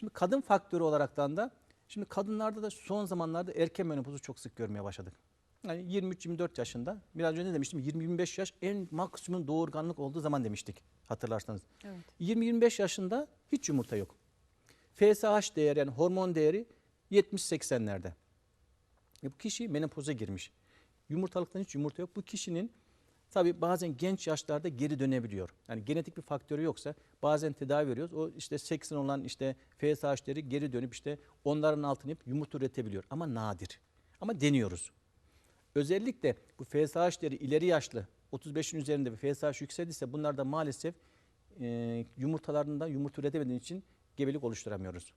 Şimdi kadın faktörü olaraktan da şimdi kadınlarda da son zamanlarda erken menopozu çok sık görmeye başladık. Yani 23-24 yaşında biraz önce demiştim 20-25 yaş en maksimum doğurganlık olduğu zaman demiştik hatırlarsanız. Evet. 20-25 yaşında hiç yumurta yok. FSH değeri yani hormon değeri 70-80'lerde. E bu kişi menopoza girmiş. Yumurtalıktan hiç yumurta yok. Bu kişinin tabi bazen genç yaşlarda geri dönebiliyor. Yani genetik bir faktörü yoksa bazen tedavi veriyoruz. O işte 80 olan işte FSH'leri geri dönüp işte onların altını yapıp yumurta üretebiliyor. Ama nadir. Ama deniyoruz. Özellikle bu FSH'leri ileri yaşlı 35'in üzerinde bir FSH yükseldiyse bunlar da maalesef e, yumurtalarında yumurta üretemediği için gebelik oluşturamıyoruz.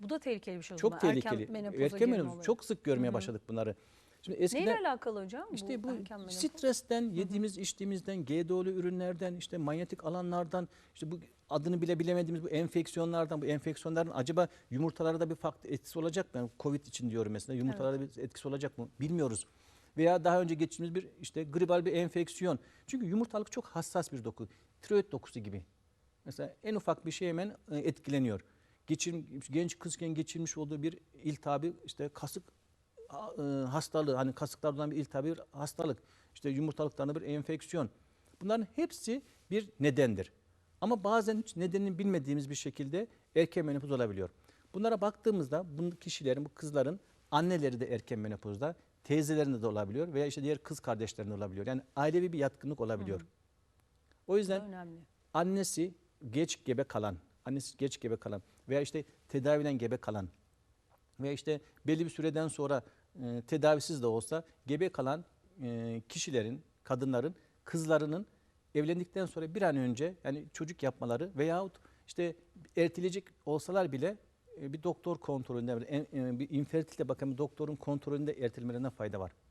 Bu da tehlikeli bir şey Çok tehlikeli. Erken menopoza Erken menopoz. Çok sık görmeye başladık bunları. Şimdi eskiden Neyle alakalı hocam işte bu, menopoz? stresten, yediğimiz, içtiğimizden, GDO'lu ürünlerden, işte manyetik alanlardan, işte bu adını bile bilemediğimiz bu enfeksiyonlardan, bu enfeksiyonların acaba yumurtalarda bir farklı etkisi olacak mı? Yani Covid için diyorum mesela yumurtalarda bir etkisi olacak mı? Bilmiyoruz. Veya daha önce geçirdiğimiz bir işte gribal bir enfeksiyon. Çünkü yumurtalık çok hassas bir doku. Tiroid dokusu gibi. Mesela en ufak bir şey hemen e, etkileniyor. Geçir, genç kızken geçirmiş olduğu bir iltihabı işte kasık hastalığı hani kasıklardan bir iltihabı bir hastalık işte yumurtalıklarında bir enfeksiyon bunların hepsi bir nedendir. Ama bazen hiç nedenini bilmediğimiz bir şekilde erken menopoz olabiliyor. Bunlara baktığımızda bu kişilerin bu kızların anneleri de erken menopozda teyzelerinde de olabiliyor veya işte diğer kız kardeşlerinde olabiliyor. Yani ailevi bir yatkınlık olabiliyor. O Bu da yüzden annesi geç gebe kalan, annesi geç gebe kalan veya işte tedaviden gebe kalan veya işte belli bir süreden sonra e, tedavisiz de olsa gebe kalan e, kişilerin, kadınların, kızlarının evlendikten sonra bir an önce yani çocuk yapmaları veyahut işte erteleyecek olsalar bile e, bir doktor kontrolünde, e, bir infertilite bakan bir doktorun kontrolünde ertelemelerine fayda var.